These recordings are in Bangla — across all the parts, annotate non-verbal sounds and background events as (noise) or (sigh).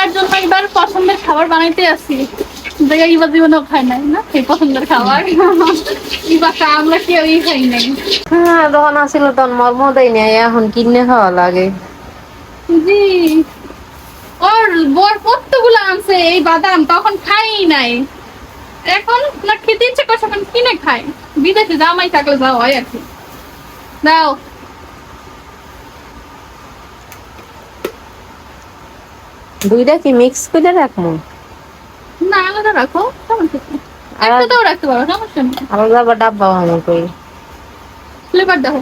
এবার জন্য এবার পছন্দের খাবার বানাইতে আসি। দেখা এবার জীবনেও খাই নাই না? এই পছন্দের খাবার। এবার আমরা কেউই খাই নাই। হ্যাঁ তখন আসিল তখন মর্ম দেয় নাই এখন কিনে খাওয়া লাগে। জি। ওর বর কতগুলো আনছে এই বাদাম তখন খাই নাই। এখন না খেতে ইচ্ছে করছে এখন কিনে খাই বিদেশে জামাই থাকলে যাও হয় আর কি। দাও। দুইটা কি মিক্স করে রাখব? না আলাদা রাখো একটাতেও রাখতে পারো সমস্যা নেই। আলাদা আবার ডাব্বা কই ফ্লেভার দেখো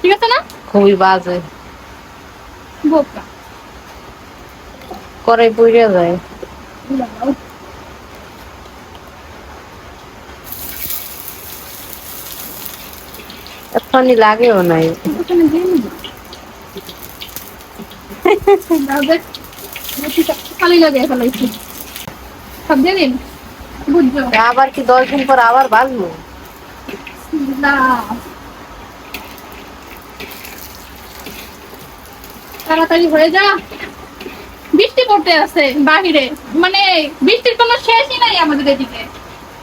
ঠিক আছে না? খুবই বাজে। বোকা। করে পুড়ে যায়। এখনই লাগেও নাই ওখানে দিয়ে নিবো। দাও দেখ। রুটিটা খালি লাগে ফেলাইছি সব দিয়ে দিন বুঝছ আবার কি দশ দিন পর আবার দাও। তাড়াতাড়ি হয়ে যা। বৃষ্টি পড়তে আছে বাহিরে। মানে বৃষ্টির কোনো শেষই নাই আমাদের এদিকে।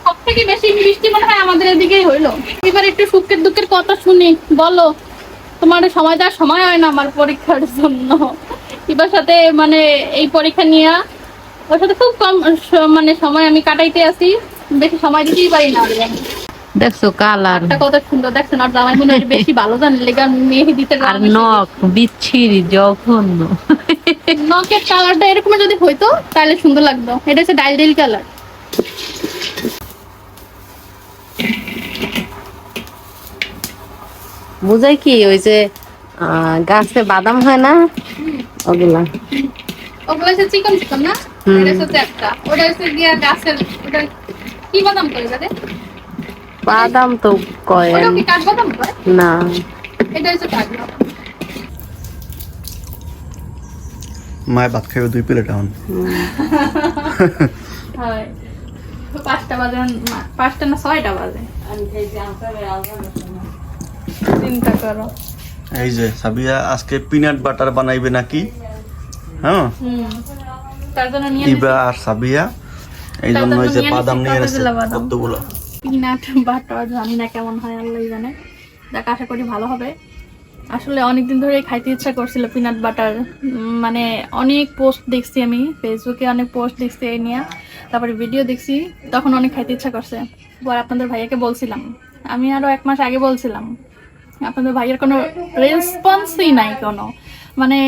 সব থেকে বেশি বৃষ্টি মনে হয় আমাদের এদিকেই হইল। এবার একটু সুখের দুঃখের কথা শুনি। বলো, তোমার সময় দেওয়ার সময় হয় না আমার পরীক্ষার জন্য? এবার সাথে মানে এই পরীক্ষা নিয়ে ওর সাথে খুব কম মানে সময় আমি কাটাইতে আসি। বেশি সময় দিতেই পারি না দেখছ কালার। কত সুন্দর দেখছেন আর জামাই মনে বেশি ভালো জানে লেগা আর নখ বিচ্ছিরি জঘন্য। নকের কালারটা এরকম যদি হইতো তাহলে সুন্দর লাগতো। এটা হচ্ছে ডাইল ডাইল কালার বুঝাই কি ওই যে গাছে বাদাম হয় না? ওগুলা। ওগুলো হচ্ছে চিকন চিকন না? এটা হচ্ছে একটা। ওটা হচ্ছে গিয়া গাছের ওটা কি বাদাম করে বাদাম তো কয় ওটা কি কাঠ বাদাম করে? না। এটা হচ্ছে কাঠ বাদাম। মায় ভাত খাইবে দুই প্লেট এখন। পাঁচটা বাজে না- পাঁচটা না ছয়টা বাজে। চিন্তা করো। এই যে সাবিয়া আজকে পিনাট বাটার বানাইবে নাকি? হ্যাঁ? তার জন্য নিয়ে ইবা আর সাবিয়া এই জন্য এই যে বাদাম নিয়ে এনেছে কতগুলো? পিনাট বাটার জানি না কেমন হয় আল্লাহ জানে। দেখ আশা করি ভালো হবে। আসলে অনেকদিন ধরে খাইতে ইচ্ছা করছিল পিনাট বাটার মানে অনেক পোস্ট দেখছি আমি ফেসবুকে অনেক পোস্ট দেখছি এই নিয়ে। তারপরে ভিডিও দেখছি তখন অনেক খাইতে ইচ্ছা করছে। পর আপনাদের ভাইয়াকে বলছিলাম। আমি আরও এক মাস আগে বলছিলাম আপনাদের ভাইয়ের কোনো রেসপন্সই নাই কোনো। মানে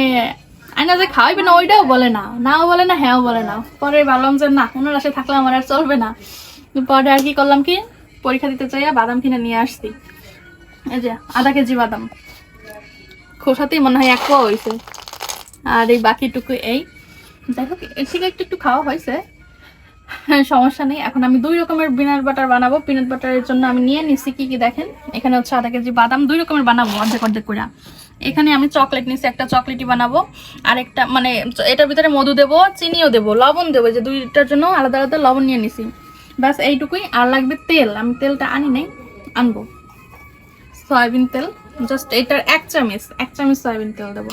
আয়না যে খাওয়াইবে না ওইটাও বলে না নাও বলে না হ্যাঁও বলে না। পরে ভাবলাম যে না ওনার আসে থাকলে আমার আর চলবে না। পরে আর কি করলাম কি পরীক্ষা দিতে চাইয়া বাদাম কিনে নিয়ে আসছি। এই যে আধা কেজি বাদাম। খোসাতেই মনে হয় এক হয়েছে আর এই বাকিটুকু এই। যাই হোক এর থেকে একটু একটু খাওয়া হয়েছে হ্যাঁ, (laughs) সমস্যা নেই। এখন আমি দুই রকমের পিনাট বাটার বানাবো। পিনাট বাটারের জন্য আমি নিয়ে নিচ্ছি কি কি দেখেন। এখানে হচ্ছে আধা কেজি বাদাম, দুই রকমের বানাবো অর্ধেক অর্ধেক করে। এখানে আমি চকলেট নিচ্ছি একটা চকলেটই বানাবো। আর একটা মানে এটার ভিতরে মধু দেবো, চিনিও দেবো, লবণ দেবো যে দুইটার জন্য আলাদা আলাদা লবণ নিয়ে নিছি। ব্যাস, এইটুকুই। আর লাগবে তেল। আমি তেলটা আনি নাই, আনব। সয়াবিন তেল জাস্ট এটার এক চামচ এক চামচ সয়াবিন তেল দেবো।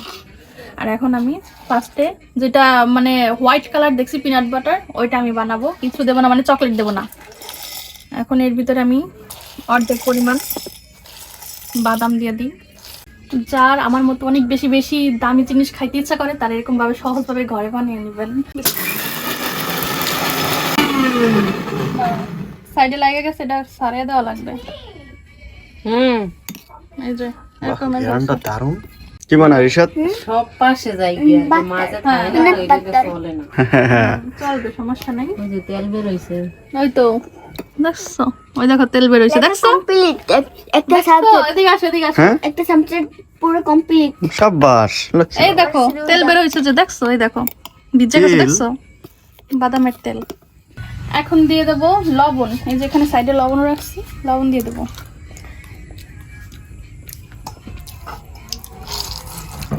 আর এখন আমি ফার্স্টে যেটা মানে হোয়াইট কালার দেখছি পিনাট বাটার ওইটা আমি বানাবো। কিছু দেবো না মানে চকলেট দেবো না। এখন এর ভিতরে আমি অর্ধেক পরিমাণ বাদাম দিয়ে দিই। যার আমার মতো অনেক বেশি বেশি দামি জিনিস খাইতে ইচ্ছা করে তারা এরকম ভাবে সহজভাবে ঘরে বানিয়ে নেবেন। সাইডে লাগে গেছে এটা সারিয়ে দেওয়া লাগবে। হুম। এই যে এরকম দারুণ। কি সব পাশে যাই গিয়া মাঝে খায় না তো চলে না। চলবে সমস্যা নেই। ওই যে তেল বেরোইছে। ওই তো দেখছ? ওই দেখো তেল বেরোইছে দেখছ? কমপ্লিট একটা? সাবজেক্ট এদিকে আসো এদিকে আসো। হ্যাঁ? একটা সাবজেক্ট পুরো কমপ্লিট লাগছে এই দেখো তেল বের হয়েছে যে দেখছ? এই দেখো ভিজে গেছে দেখছ? বাদামের তেল। এখন দিয়ে দেবো লবণ। এই যে এখানে সাইডে লবণ রাখছি লবণ দিয়ে দেবো।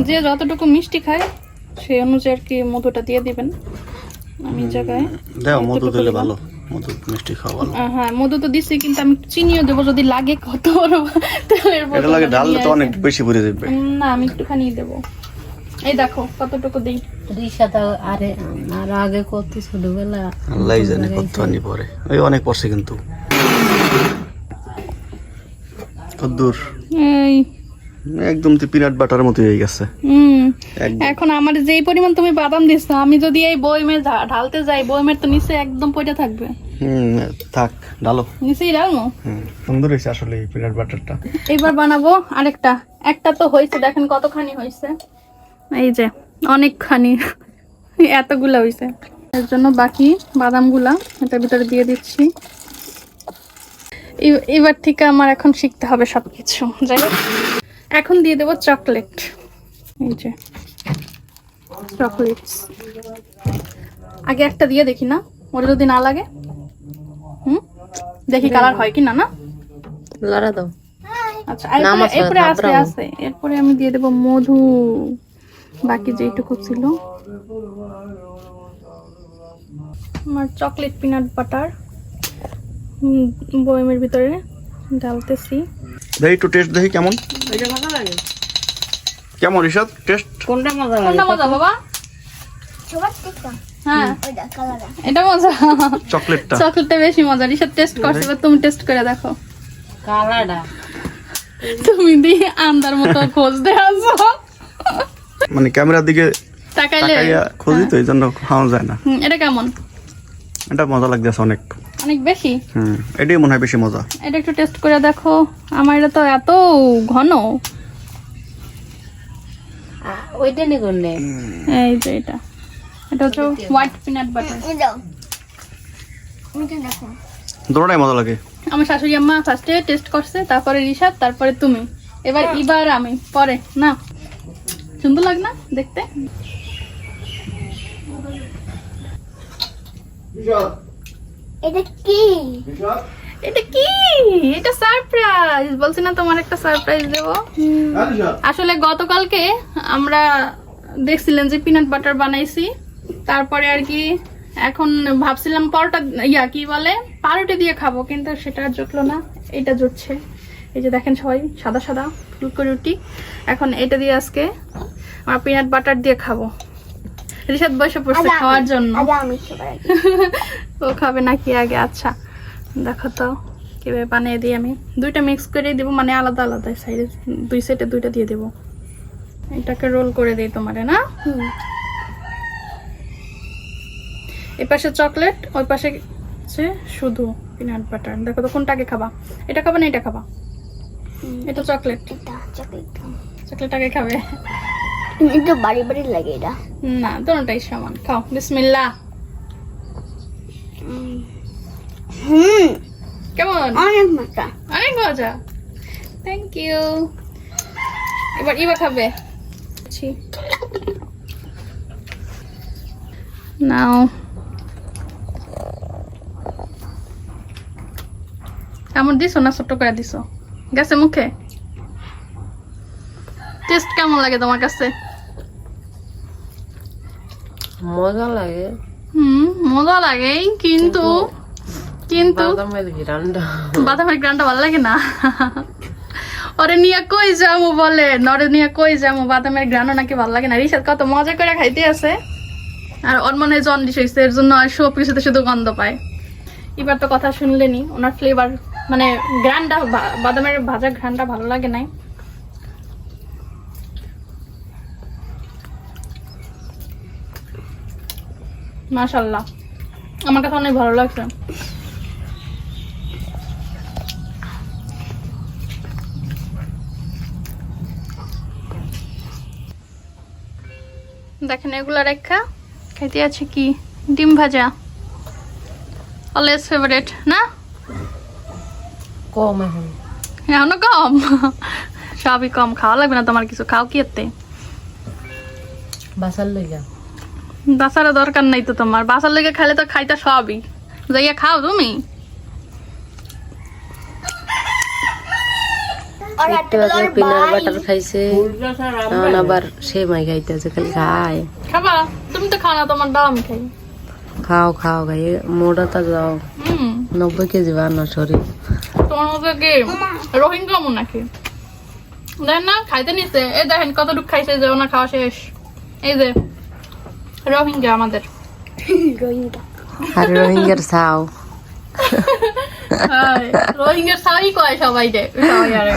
যে যতটুকু মিষ্টি খায় সেই অনুযায়ী আর কি মধুটা দিয়ে দিবেন। আমি জায়গায় দাও মধু দিলে ভালো। মধু মিষ্টি খাওয়া ভালো। হ্যাঁ মধু তো দিচ্ছি কিন্তু আমি চিনিও দেবো যদি লাগে কত বড় তেলের এটা লাগে ডাললে তো অনেক বেশি পড়ে যাবে। না আমি একটুখানি দেবো। এই দেখো কতটুকু দিই। রিসাটা আরে আমার আগে কত ছোটবেলা। আল্লাহ জানে কত আনি পরে। ওই অনেক পড়ছে কিন্তু। কদ্দূর। এই একদম তো পিনাট বাটার মতো হয়ে গেছে। এখন আমার যেই পরিমাণ তুমি বাদাম দিচ্ছ আমি যদি এই বইমে ঢালতে যাই বইমের তো নিচে একদম পড়ে থাকবে। হুম থাক নিচেই সুন্দর হয়েছে আসলে এই পিনাট বাটারটা এবার বানাবো আরেকটা। একটা তো হয়েছে দেখেন কতখানি হয়েছে। এই যে অনেকখানি এতগুলা হয়েছে। এর জন্য বাকি বাদামগুলা এটার ভিতরে দিয়ে দিচ্ছি। এবার থেকে আমার এখন শিখতে হবে সবকিছু। যাই হোক, এখন দিয়ে দেবো চকলেট। এই যে। চকলেটস। আগে একটা দিয়ে দেখি না ওটা যদি না লাগে। হুম? দেখি কালার হয় কি না? না লড়া দাও। আচ্ছা এরপরে- আছে, এরপরে আছে এরপরে আমি দিয়ে দেবো মধু। বাকি যেটুকু ছিল। আমার চকলেট পিনাট বাটার। বয়মের ভিতরে ডালতেছি দেখি একটু টেস্ট দেখি কেমন। এটা মজা লাগে? কেমন ঋষাদ টেস্ট কোনটা মজা লাগে? কোনটা মজা বাবা? সবার হ্যাঁ। এটা মজা। চকলেটটা। চকলেটটা বেশি মজা টেস্ট করছে এবার তুমি টেস্ট করে দেখো। তুমি দিয়ে আন্দার মতো খোঁজ মানে ক্যামেরার দিকে তাকাইলে তাকাইয়া খুঁজি তো এই জন্য খাওয়া যায় না। এটা কেমন? এটা মজা লাগতেছে অনেক। অনেক বেশি। হুম এটাই মনে হয় বেশি মজা। এটা একটু টেস্ট করে দেখো। আমার এটা তো এত ঘন। ওইটা নি। করলে এই যে এটা। এটা হচ্ছে হোয়াইট পিনাট বাটার এই দাও। মিঠা দেখো? দুটোটাই মজা লাগে। আমার শাশুড়ি আম্মা ফার্স্টে টেস্ট করছে তারপরে রিশাদ তারপরে তুমি। এবার এবার আমি পরে। না। সুন্দর লাগ না দেখতে? এটা কি? এটা কি? এটা সারপ্রাইজ বলছি না তোমার একটা সারপ্রাইজ দেবো। আসলে গতকালকে আমরা দেখছিলেন যে পিনাট বাটার বানাইছি। তারপরে আর কি এখন ভাবছিলাম পরোটা ইয়া কি বলে? পাউরুটি দিয়ে খাব কিন্তু সেটা আর জুটলো না। এটা জুটছে। এই যে দেখেন সবাই সাদা সাদা ফুলকো রুটি। এখন এটা দিয়ে আজকে আমরা পিনাট বাটার দিয়ে খাব। বসে পড়ছে খাওয়ার জন্য। ও খাবে নাকি আগে? আচ্ছা দেখো তো কীভাবে বানিয়ে দিই আমি। দুইটা মিক্স করে দিব মানে আলাদা আলাদা সাইডে দুই সাইডে দুইটা দিয়ে দেবো। এটাকে রোল করে দিই তোমারে না? এই পাশে চকলেট ওই পাশে শুধু পিনাট বাটার দেখো তো কোনটা আগে খাবা? এটা খাবা না এটা খাবা? এটা চকলেট এটা চকলেট চকলেট আগে খাবে? একটু বাড়ি বাড়ি লাগে এটা না দোনোটাই সমান। খাও বিসমিল্লাহ। হুম। কেমন? অনেক মজা। অনেক মজা। থ্যাংক ইউ এবার ইবা খাবে। নাও। কেমন দিছো না ছোট্ট করে দিছো? গেছে মুখে? টেস্ট কেমন লাগে তোমার কাছে? মজা লাগে। হুম মজা লাগে কিন্তু কিন্তু বাদামের ঘিরানটা বাদামের গ্রানটা ভালো লাগে না। ওরে নিয়ে কই যামু বলে? নরে নিয়ে কই যামু? বাদামের গ্রানও নাকি ভালো লাগে না। রিসাদ কত মজা করে খাইতে আছে। আর ওর মনে জন্ডিস হয়েছে এর জন্য আর সব কিছুতে শুধু গন্ধ পায়। এবার তো কথা শুনলেনি। ওনার ফ্লেভার মানে গ্রানটা বাদামের ভাজা ঘ্রানটা ভালো লাগে নাই। মাশাল্লাহ আমার কাছে অনেক ভালো লাগছে। দেখেন এগুলা রেখা খাইতে আছে কি? ডিম ভাজা। অলওয়েজ ফেভারিট না? কম এখন। এখনও কম? সবই কম খাওয়া লাগবে না তোমার কিছু খাও কি এতে? বাসার লইয়া বাসারও দরকার নাই তো তোমার। বাসার লেগে খাইলে তো খাইতে সবই। যাইয়া খাও তুমি। আর একটু আগে পিনাট বাটার খাইছে। এখন আবার সেমাই খাইতেছে খালি খায়। খাবা? তুমি তো খাও না তোমার খাই খাও খাও খাই। মোটাটা যাও। হুম। নব্বই কেজি শরীর তোমার মতো কি রোহিঙ্গা মন নাকি দেখেন না খাইতে নিছে। দেখেন কতটুকু খাইছে যে ওনার খাওয়া শেষ। এই যে। রোহিঙ্গা আমাদের। রোহিঙ্গা। আর রোহিঙ্গার ছাও। রোহিঙ্গার সাই কয় সবাই রে সবাই আরে